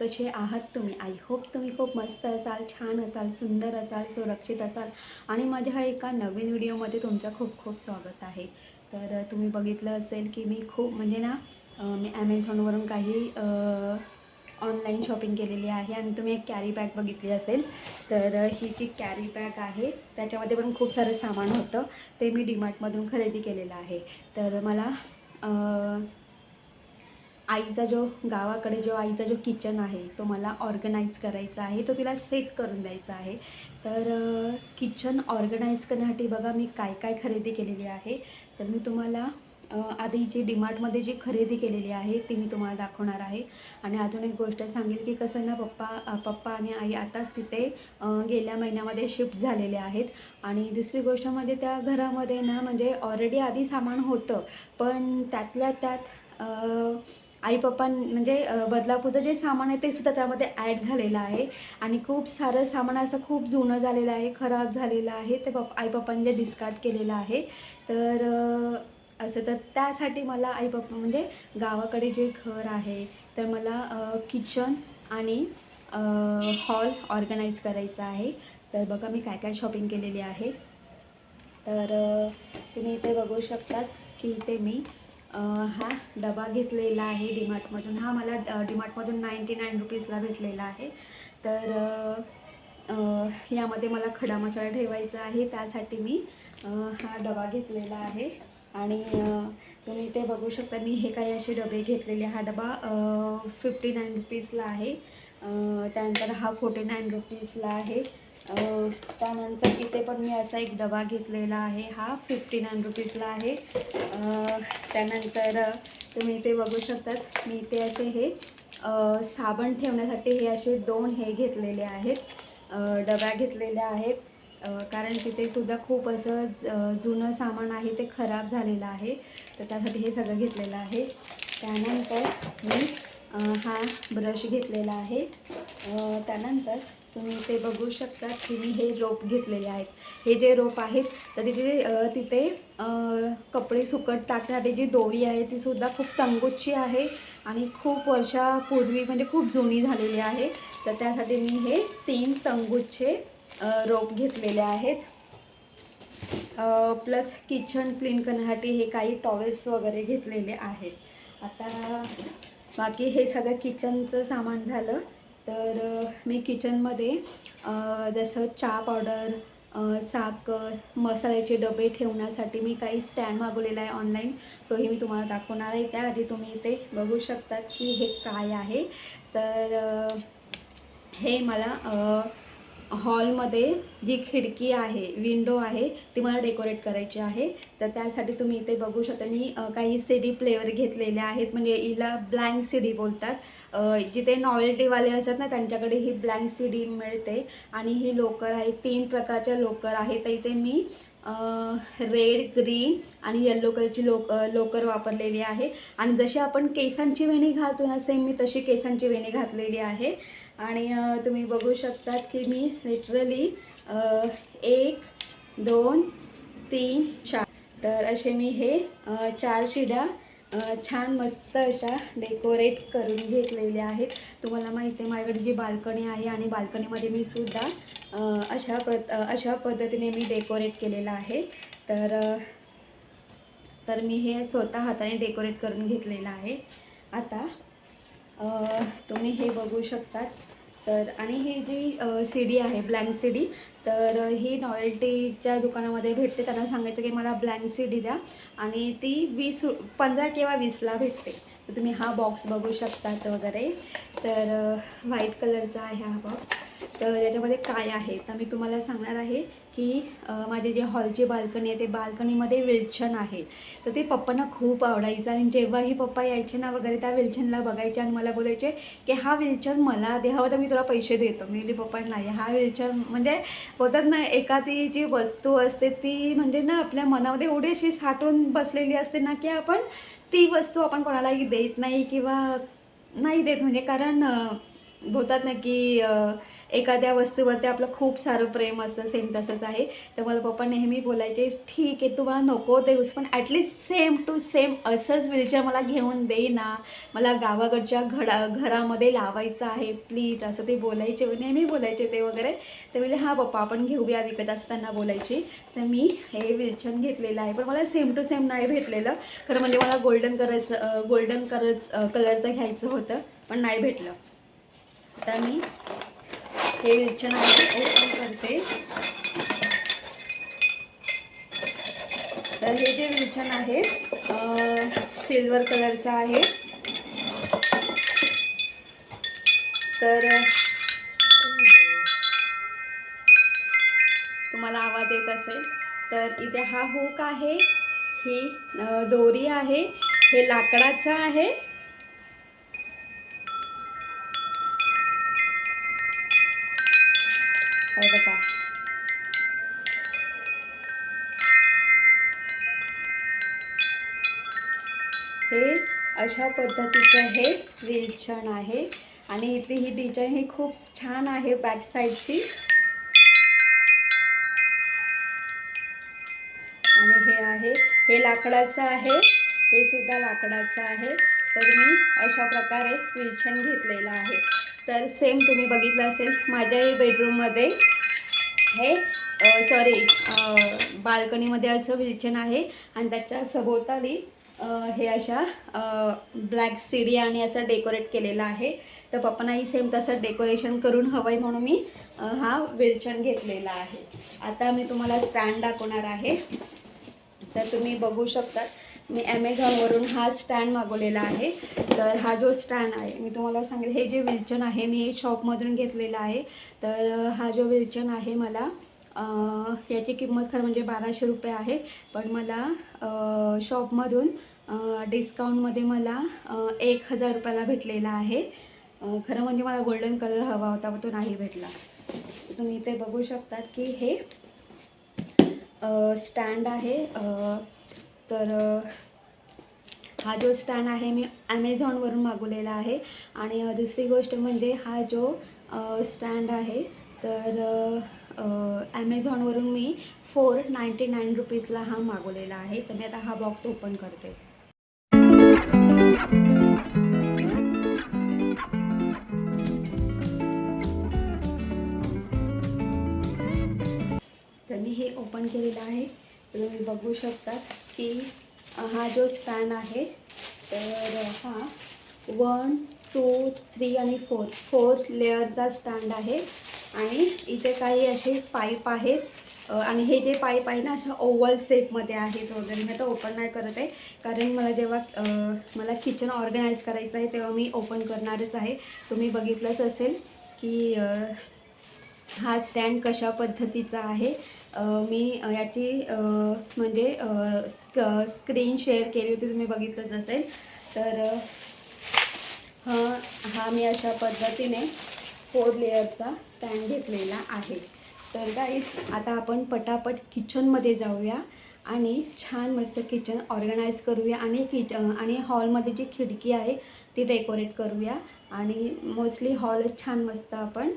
कसे आहात तुम्ही? आय होप तुम्ही खूप मस्त असाल छान असाल सुंदर असाल सुरक्षित असाल. आणि माझ्या एका नवीन व्हिडिओमध्ये तुमचं खूप खूप स्वागत आहे. तर तुम्ही बघितलं असेल की मी खूप म्हणजे ना मी ॲमेझॉनवरून काही ऑनलाईन शॉपिंग केलेली आहे आणि तुम्ही एक कॅरी बॅग बघितली असेल. तर ही जी कॅरी बॅग आहे त्याच्यामध्ये पण खूप सारं सामान होतं. ते मी डीमार्टमधून खरेदी केलेलं आहे. तर मला आईचा जो गावाकडे जो आईचा जो किचन आहे तो मला ऑर्गनाईज करायचा आहे तो तिला सेट करून द्यायचा आहे. तर किचन ऑर्गनाईज करण्यासाठी बघा मी काय काय खरेदी केलेली आहे. तर मी तुम्हाला आधी जी डिमार्टमध्ये जी खरेदी केलेली आहे ती मी तुम्हाला दाखवणार आहे. आणि अजून एक गोष्ट सांगेल की कसं ना पप्पा पप्पा आणि आई आताच तिथे गेल्या महिन्यामध्ये शिफ्ट झालेले आहेत. आणि दुसरी गोष्ट म्हणजे त्या घरामध्ये ना म्हणजे ऑलरेडी आधी सामान होतं. पण त्यातल्या त्यात आई पप्पा म्हणजे बदलापूरचं जे सामान आहे ते सुद्धा त्यामध्ये ॲड झालेलं आहे. आणि खूप सारं सामान असं खूप जुनं झालेलं आहे खराब झालेलं आहे. ते पप आई पप्पांनी जे डिस्कार्ड केलेलं आहे. तर असं तर त्यासाठी मला आई पप्पा म्हणजे गावाकडे जे घर आहे तर मला किचन आणि हॉल ऑर्गनाईज करायचं आहे. तर बघा मी काय काय शॉपिंग केलेली आहे. तर तुम्ही इथे बघू शकतात की इथे मी हा डबा घेतलेला आहे डीमार्टमधून. हा मला ड डीमार्टमधून नाईंटी नाईन रुपीजला भेटलेला आहे. तर यामध्ये मला खडा मसाला ठेवायचा आहे. त्यासाठी मी हा डबा घेतलेला आहे. आणि तुम्ही इथे बघू शकता मी हे काही असे डबे घेतलेले हा डबा फिफ्टी नाईन रुपीजला आहे. त्यानंतर हा फोर्टी नाईन रुपीजला आहे. त्यानंतर इथे पण मी असा एक डबा घेतलेला आहे. हा फिफ्टी नाईन रुपीजला आहे. त्यानंतर तुम्ही इथे बघू शकतात मी इथे असे हे साबण ठेवण्यासाठी हे असे दोन हे घेतलेले आहेत. डब्या घेतलेल्या आहेत. कारण तिथे सुद्धा खूप असं ज- जुनं सामान आहे ते खराब झालेलं आहे. तर त्यासाठी हे सगळं घेतलेलं आहे. त्यानंतर मी हा ब्रश घेतलेला आहे. त्यानंतर तुम्ही ते बघू शकता की मी हे रोप घेतलेले आहेत. हे जे रोप आहेत तर तिथे तिथे कपडे सुकट टाकण्यासाठी जी दोरी आहे ती सुद्धा खूप तंगुच्ची आहे आणि खूप वर्षापूर्वी म्हणजे खूप जुनी झालेली आहे. तर त्यासाठी मी हे तीन तंगुच्छे रोप घेतलेले आहेत. प्लस किचन क्लीन करण्यासाठी हे काही टॉवेल्स वगैरे घेतलेले आहेत. आता बाकी हे सगळं किचनचं सामान झालं. तर मी किचनमध्ये जसं चहा पावडर साखर मसाल्याचे डबे ठेवण्यासाठी मी काही स्टँड मागवलेला आहे ऑनलाईन. तोही मी तुम्हाला दाखवणार आहे. त्याआधी तुम्ही इथे बघू शकतात की हे काय आहे. तर हे मला हॉलमध्ये जी खिडकी आहे विंडो आहे ती मला डेकोरेट करायची आहे. तर त्यासाठी तुम्ही इथे बघू शकता मी काही सी डी प्लेअर घेतलेले आहेत. म्हणजे हिला ब्लँक सी डी बोलतात. जिथे नॉवेल्टीवाले असतात ना त्यांच्याकडे ही ब्लँक सी डी मिळते. आणि ही लोकर आहे तीन प्रकारच्या लोकर आहे तर इथे मी रेड ग्रीन आणि येल्लो कलरची लोक लोकर वापरलेली आहे. आणि जशी आपण केसांची वेणी घालतो ना सेम मी तशी केसांची वेणी घातलेली आहे. आणि तुम्ही बघू शकतात की मी लिटरली एक दोन तीन चार. तर असे मी हे चार शिड्या छान मस्त अशा डेकोरेट करून घेतलेल्या आहेत. तुम्हाला माहिती आहे माझ्याकडे जी बाल्कनी आहे आणि बाल्कनीमध्ये मी सुद्धा अशा पद अशा पद्धतीने मी डेकोरेट केलेलं आहे. तर तर मी हे स्वतः हाताने डेकोरेट करून घेतलेलं आहे. आता तुम्ही हे बघू शकतात. तर आणि ही जी सी डी आहे ब्लँक सी डी तर ही नॉयल्टीच्या दुकानामध्ये भेटते. त्यांना सांगायचं की मला ब्लँक सी डी द्या आणि ती वीस पंधरा किंवा वीसला भेटते. तर तुम्ही हा बॉक्स बघू शकतात वगैरे. तर व्हाईट कलरचा आहे हा बॉक्स तर याच्यामध्ये काय आहे? तर मी तुम्हाला सांगणार आहे की माझे जे हॉलची बाल्कनी आहे ते बाल्कनीमध्ये विल्छन आहे. तर ते पप्पांना खूप आवडायचं आणि जेव्हाही पप्पा यायचे ना वगैरे त्या विल्छनला बघायचे आणि मला बोलायचे की हा विल्छन मला दे हवं तर मी तुला पैसे देतो. मी पप्पांना पप्पा हा विल्छन म्हणजे होतात ना एखादी जी वस्तू असते ती म्हणजे ना आपल्या मनामध्ये एवढी अशी साठवून बसलेली असते ना की आपण ती वस्तू आपण कोणालाही देत नाही किंवा नाही देत. म्हणजे कारण बोलतात ना की एखाद्या वस्तूवरती आपलं खूप सारं प्रेम असतं सेम तसंच आहे. तर मला पप्पा नेहमी बोलायचे ठीक आहे तुम्हाला नको देऊस पण ॲटलिस्ट सेम टू सेम असंच विलचर मला घेऊन दे ना. मला गावाकडच्या घडा घरामध्ये लावायचं आहे प्लीज असं ते बोलायचे नेहमी बोलायचे ते वगैरे. तर म्हणजे हां पप्पा आपण घेऊया विकत असं त्यांना बोलायची. तर मी हे विलचन घेतलेलं आहे पण मला सेम टू सेम नाही भेटलेलं. खरं म्हणजे मला गोल्डन कलरचं गोल्डन करच कलरचं घ्यायचं होतं पण नाही भेटलं. आता मी हे विलचन ओपन करते. तर हे जे विलचन आहे सिल्वर कलरचं आहे. तर तुम्हाला आवाज येत असेल. तर इथे हा हुक आहे ही दोरी आहे हे लाकडाचं आहे हे बघा हे अशा पद्धतीचं हे विलछण आहे. आणि इथली ही डिझाईन ही खूप छान आहे बॅक साईडची आणि हे आहे. हे लाकडाचं आहे. हे सुद्धा लाकडाचं आहे. तर मी अशा प्रकारे विलछण घेतलेलं आहे. तर सेम तुम्ही बघितलं असेल माझ्याही बेडरूममध्ये हे सॉरी बाल्कनीमध्ये असं विलछण आहे. आणि त्याच्या सभोवताली हे अशा ब्लॅक सीडी आणि असं डेकोरेट केलेलं आहे. तर पप्पांनाही सेम तसं डेकोरेशन करून हवं आहे म्हणून मी हा विलचण घेतलेला आहे. आता मी तुम्हाला स्टँड दाखवणार आहे. तर तुम्ही बघू शकता मी ॲमेझॉनवरून हा स्टँड मागवलेला आहे. तर हा जो स्टँड आहे मी तुम्हाला सांगेल हे जे विलचन आहे मी हे शॉपमधून घेतलेलं आहे. तर हा जो विलचन आहे मला याची किंमत खरं म्हणजे बाराशे रुपये आहे. पण मला शॉपमधून डिस्काउंटमध्ये मला एक हजार रुपयाला भेटलेला आहे. खरं म्हणजे मला गोल्डन कलर हवा होता तो नाही भेटला. तुम्ही इथे बघू शकतात की हे स्टँड आहे. तर हा जो स्टँड आहे मी ॲमेझॉनवरून मागवलेला आहे. आणि दुसरी गोष्ट म्हणजे हा जो स्टँड आहे तर ॲमेझॉनवरून मी फोर नाईंटी नाईन रुपीजला हा मागवलेला आहे. तर मी आता हा बॉक्स ओपन करते. तर मी हे ओपन केलेलं आहे. तुम्ही बघू शकता की हा जो स्टँड आहे तर हा वन टू थ्री आणि फोर. फोर लेअरचा स्टँड आहे. आणि इथे काही असे पाईप आहेत. आणि हे जे पाईप आहे ना अशा ओव्हल सेपमध्ये आहेत वगैरे. मी आता ओपन नाही करत आहे. कारण मला जेव्हा मला किचन ऑर्गनाईज करायचं आहे तेव्हा मी ओपन करणारच आहे. तुम्ही बघितलंच असेल की हा स्टँड कशा पद्धतीचा आहे. मी याची म्हणजे स्क स्क्रीन शेअर केली होती तुम्ही बघितलंच असेल. तर हा हा मी अशा पद्धतीने फोर लेअरचा स्टँड घेतलेला आहे. तर गाईज आता आपण पटापट किचनमध्ये जाऊया आणि छान मस्त किचन ऑर्गनाईज करूया आणि किच आणि हॉलमध्ये जी खिडकी आहे ती डेकोरेट करूया. आणि मोस्टली हॉलच छान मस्त आपण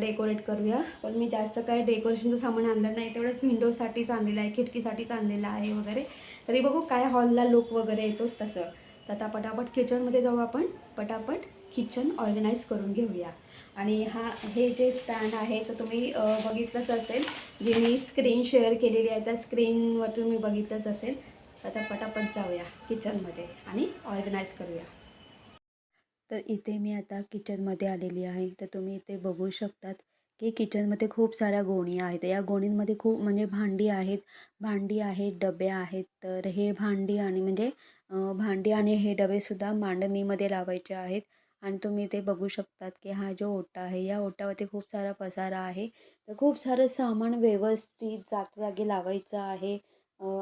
डेकोरेट करूया. पण मी जास्त काय डेकोरेशनचं सामान आणलं नाही. तेवढंच विंडोसाठीच आणलेलं आहे खिडकीसाठीच आणलेलं आहे वगैरे. तरी बघू काय हॉलला लुक वगैरे येतो तसं. तर आता पटापट किचनमध्ये जाऊ आपण. पटापट किचन ऑर्गनाईज करून घेऊया. आणि हा हे जे स्टँड आहे तर तुम्ही बघितलंच असेल. जे मी स्क्रीन शेअर केलेली आहे त्या स्क्रीनवर तुम्ही बघितलंच असेल. आता पटापट जाऊया किचनमध्ये आणि ऑर्गनाईज करूया. तर इथे मी आता किचनमध्ये आलेली आहे. तर तुम्ही इथे बघू शकतात की किचनमध्ये खूप साऱ्या गोणी आहेत. या गोणींमध्ये खूप म्हणजे भांडी आहेत. भांडी आहेत डबे आहेत. तर हे भांडी आणि म्हणजे भांडी आणि हे डबेसुद्धा मांडणीमध्ये लावायचे आहेत. आणि तुम्ही ते बघू शकतात की हा जो ओटा आहे या ओट्यावरती खूप सारा पसारा आहे. तर खूप सारं सामान व्यवस्थित जागोजागी लावायचं आहे.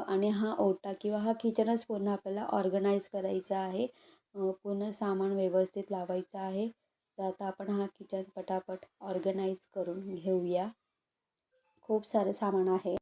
आणि हा ओटा किंवा हा किचनच पूर्ण आपल्याला ऑर्गनाईज करायचा आहे. पूर्ण सामान व्यवस्थित लावायचं आहे. तर आता आपण हा किचन पटापट ऑर्गनाईज करून घेऊया. खूप सारं सामान आहे.